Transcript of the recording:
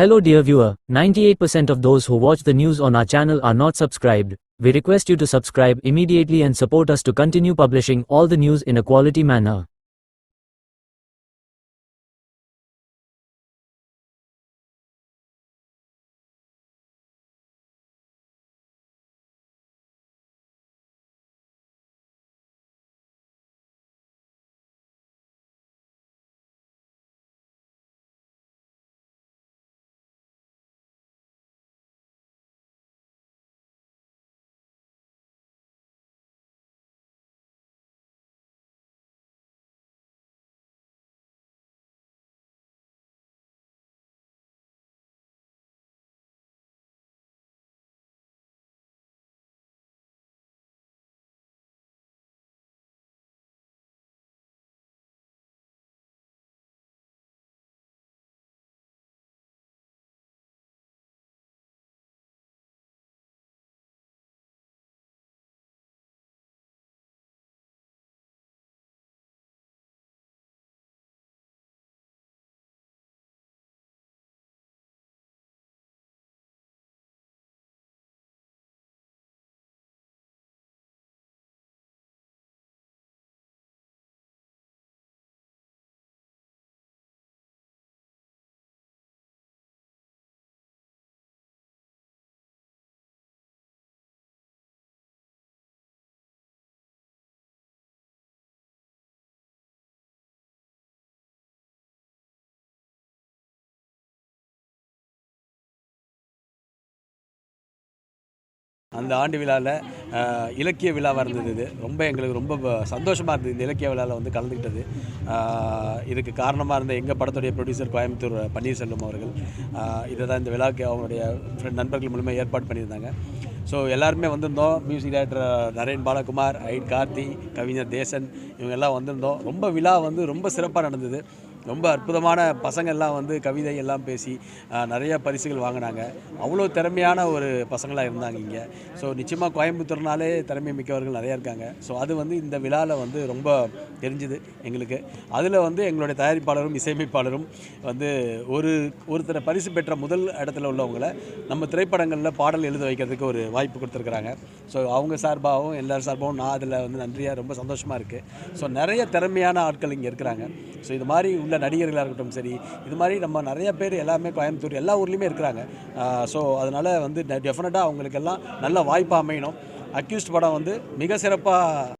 Hello dear viewer, 98% of those who watch the news on our channel are not subscribed. We request you to subscribe immediately and support us to continue publishing all the news in a quality manner. அந்த ஆண்டு விழாவில் இலக்கிய விழாவாக இருந்தது இது. ரொம்ப எங்களுக்கு ரொம்ப சந்தோஷமாக இருந்தது இந்த இலக்கிய விழாவில் வந்து கலந்துக்கிட்டது இதுக்கு காரணமாக இருந்த எங்கள் படத்துடைய ப்ரொடியூசர் கோயம்புத்தூர் பன்னீர்செல்வம் அவர்கள். இதை தான் இந்த விழாவுக்கு அவங்களுடைய நண்பர்கள் மூலமாக ஏற்பாடு பண்ணியிருந்தாங்க. ஸோ எல்லாருமே வந்திருந்தோம். மியூசிக் டைரக்டர் நரேன் பாலகுமார் ஐட் கார்த்தி கவிஞர் தேசன் இவங்க எல்லாம் வந்திருந்தோம். ரொம்ப விழா வந்து ரொம்ப சிறப்பாக நடந்தது. ரொம்ப அற்புதமான பசங்கள்லாம் வந்து கவிதை எல்லாம் பேசி நிறைய பரிசுகள் வாங்கினாங்க. அவ்வளோ திறமையான ஒரு பசங்களாக இருந்தாங்க இங்கே. ஸோ நிச்சயமாக கோயம்புத்தூர்னாலே திறமை மிக்கவர்கள் நிறையா இருக்காங்க. ஸோ அது வந்து இந்த விழாவில் வந்து ரொம்ப தெரிஞ்சுது எங்களுக்கு. அதில் வந்து எங்களுடைய தயாரிப்பாளரும் இசையமைப்பாளரும் வந்து ஒரு ஒருத்தரை பரிசு பெற்ற முதல் இடத்துல உள்ளவங்களை நம்ம திரைப்படங்களில் பாடல் எழுத வைக்கிறதுக்கு ஒரு வாய்ப்பு கொடுத்துருக்குறாங்க. ஸோ அவங்க சார்பாகவும் எல்லார் சார்பாகவும் நான் அதில் வந்து நன்றியாக ரொம்ப சந்தோஷமாக இருக்குது ஸோ நிறைய திறமையான ஆட்கள் இங்கே இருக்கிறாங்க. ஸோ இது மாதிரி உள்ள நடிகர்களாக இருக்கட்டும் சரி இது மாதிரி நம்ம நிறைய பேர் எல்லாமே கோயம்புத்தூர் எல்லா ஊர்லேயுமே இருக்கிறாங்க. ஸோ அதனால் வந்து டெஃபினட்டாக அவங்களுக்கெல்லாம் நல்ல வாய்ப்பாக அமையணும். அக்யூஸ்ட் படம் வந்து மிக சிறப்பாக